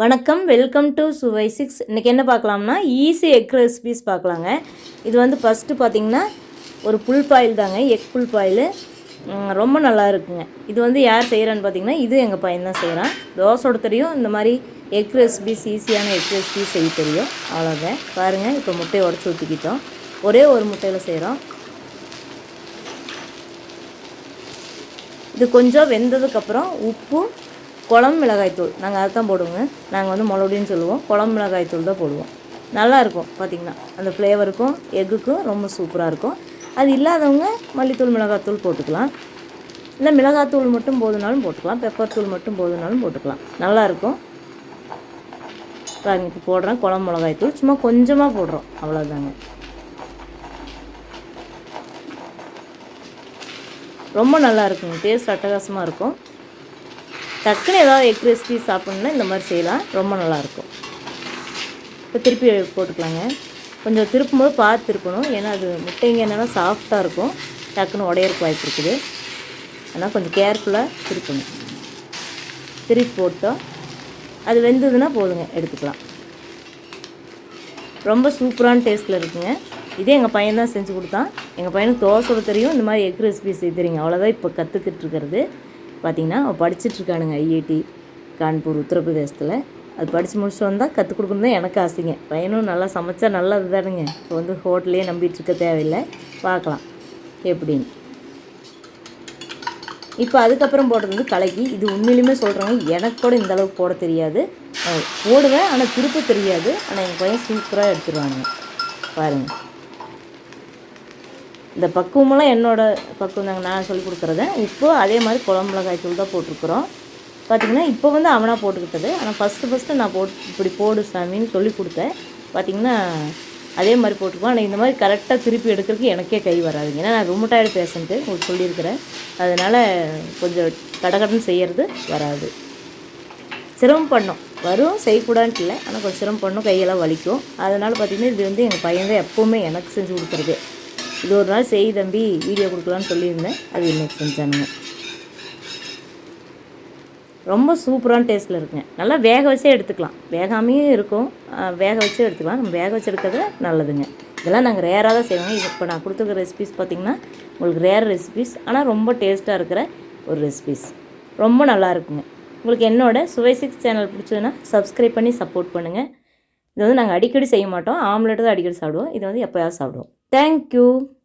வணக்கம் welcome to சுவை six இன்றைக்கி என்ன பார்க்கலாம்னா ஈஸி எக் ரெசிபீஸ் பார்க்கலாங்க. இது வந்து ஃபஸ்ட்டு பார்த்தீங்கன்னா ஒரு புல் பாயில் தாங்க எக் புல் பாயில் ரொம்ப நல்லா இருக்குங்க. இது வந்து யார் செய்கிறான்னு பார்த்தீங்கன்னா இது எங்கள் பையன் தான் செய்கிறான் தோசையோட தெரியும் இந்த மாதிரி எக் ரெசிபீஸ் ஈஸியான எக் ரெசிபீஸ் செய்ய தெரியும். அவ்வளோதான் பாருங்கள் இப்போ முட்டையை உடச்சி ஊற்றிக்கிட்டோம் ஒரே ஒரு முட்டையில் செய்கிறோம் இது கொஞ்சம் வெந்ததுக்கப்புறம் உப்பு குழம்பு மிளகாய்த்தூள் நாங்கள் அதை தான் போடுவோங்க. நாங்கள் வந்து மொளடின்னு சொல்லுவோம். குழம்பு மிளகாய்த்தூள் தான் போடுவோம். நல்லாயிருக்கும் பார்த்திங்கன்னா அந்த ஃப்ளேவருக்கும் எக்குக்கும் ரொம்ப சூப்பராக இருக்கும். அது இல்லாதவங்க மல்லித்தூள் மிளகாத்தூள் போட்டுக்கலாம். இல்லை மிளகாத்தூள் மட்டும் போதுனாலும் போட்டுக்கலாம். பெப்பர் தூள் மட்டும் போதுனாலும் போட்டுக்கலாம். நல்லாயிருக்கும் பாருங்க இப்போ போடுறேன். குழம்பு மிளகாய்த்தூள் சும்மா கொஞ்சமாக போடுறோம். அவ்வளோதாங்க ரொம்ப நல்லா இருக்குங்க. டேஸ்ட் அட்டகாசமாக இருக்கும். டக்குன்னு ஏதாவது எக் ரெசிபி சாப்பிட்ணுன்னா இந்த மாதிரி செய்யலாம். ரொம்ப நல்லாயிருக்கும். இப்போ திருப்பி போட்டுக்கலாங்க. கொஞ்சம் திருப்பும்போது பார்த்து திருப்பணும். ஏன்னா அது முட்டைங்க என்னென்னா சாஃப்டாக இருக்கும். டக்குன்னு உடையறக்கு வாய்ப்பு இருக்குது. ஆனால் கொஞ்சம் கேர்ஃபுல்லாக திருப்பணும். திருப்பி போட்டோம் அது வெந்ததுன்னா போதுங்க. எடுத்துக்கலாம். ரொம்ப சூப்பரான டேஸ்ட்டில் இருக்குங்க. இதே எங்கள் பையன் தான் செஞ்சு கொடுத்தான். எங்கள் பையனுக்கு தோசை தெரியும். இந்த மாதிரி எக் ரெசிபி செய்ய தெரியுங்க அவ்வளோதான் இப்போ கற்றுக்கிட்டு இருக்கிறது. பார்த்திங்கன்னா அவள் படிச்சிட்ருக்கானுங்க ஐஐடி கான்பூர் உத்தரப்பிரதேசத்தில். அது படித்து முடிச்சுட்டு வந்தால் கற்றுக் கொடுக்கணும் தான் எனக்கு ஆசைங்க. பையனும் நல்லா சமைச்சா நல்லது தானுங்க. இப்போ வந்து ஹோட்டலே நம்பிகிட்டு இருக்க தேவையில்லை. பார்க்கலாம் எப்படின்னு. இப்போ அதுக்கப்புறம் போடுறது வந்து கலக்கி. இது உண்மையிலுமே சொல்கிறாங்க எனக்கு கூட இந்த அளவுக்கு போட தெரியாது. போடுவேன் ஆனால் திருப்ப தெரியாது. ஆனால் எங்கள் பையன் சூப்பராக எடுத்துருவானுங்க. பாருங்கள் இந்த பக்குவமெல்லாம் என்னோடய பக்குவம் தாங்க நான் சொல்லி கொடுக்குறத. இப்போ அதே மாதிரி குழம்பு மிளகாய் தூள் தான் போட்டிருக்குறோம். பார்த்திங்கன்னா இப்போ வந்து அவனாக போட்டுக்கிட்டது. ஆனால் ஃபஸ்ட்டு ஃபஸ்ட்டு நான் போட் இப்படி போடு சாமின்னு சொல்லி கொடுத்தேன். பார்த்திங்கன்னா அதே மாதிரி போட்டுக்குவோம். ஆனால் இந்த மாதிரி கரெக்டாக திருப்பி எடுக்கிறதுக்கு எனக்கே கை வராதுங்க ஏன்னா நான் ரொம்ப டயர்டு பேசன்ட்டு உங்களுக்கு சொல்லியிருக்கிறேன். அதனால் கொஞ்சம் கடகடன் செய்கிறது வராது. சிரமம் பண்ணோம். வரும் செய்யக்கூடாதுன்ட்டு இல்லை. ஆனால் கொஞ்சம் சிரமம் பண்ணும். கையெல்லாம் வலிக்கும். அதனால் பார்த்திங்கன்னா இது வந்து எங்கள் பையன் தான் எப்போவுமே எனக்கு செஞ்சு கொடுக்குறது. இது ஒரு நாள் செய் தம்பி வீடியோ கொடுக்கலான்னு சொல்லியிருந்தேன். அது இன்னைக்கு செஞ்சானுங்க. ரொம்ப சூப்பரான டேஸ்ட்டில் இருக்குங்க. நல்லா வேக வச்சே எடுத்துக்கலாம். வேகாமையும் இருக்கும். வேக வச்சே எடுத்துக்கலாம். நம்ம வேக வச்சு எடுக்கிறது நல்லதுங்க. இதெல்லாம் நாங்கள் ரேராக தான் செய்வோங்க இப்போ நான் கொடுத்துருக்க ரெசிபிஸ் பார்த்திங்கன்னா உங்களுக்கு ரேர் ரெசிபிஸ் ஆனால் ரொம்ப டேஸ்ட்டாக இருக்கிற ஒரு ரெசிபிஸ் ரொம்ப நல்லா இருக்குங்க. உங்களுக்கு என்னோட சுவை சிக்ஸ் சேனல் பிடிச்சதுன்னா சப்ஸ்கிரைப் பண்ணி சப்போர்ட் பண்ணுங்கள் இது வந்து நாங்கள் அடிக்கடி செய்ய மாட்டோம். ஆம்லெட்டு தான் அடிக்கடி சாப்பிடுவோம். இது வந்து எப்போயாவது சாப்பிடுவோம். Thank you.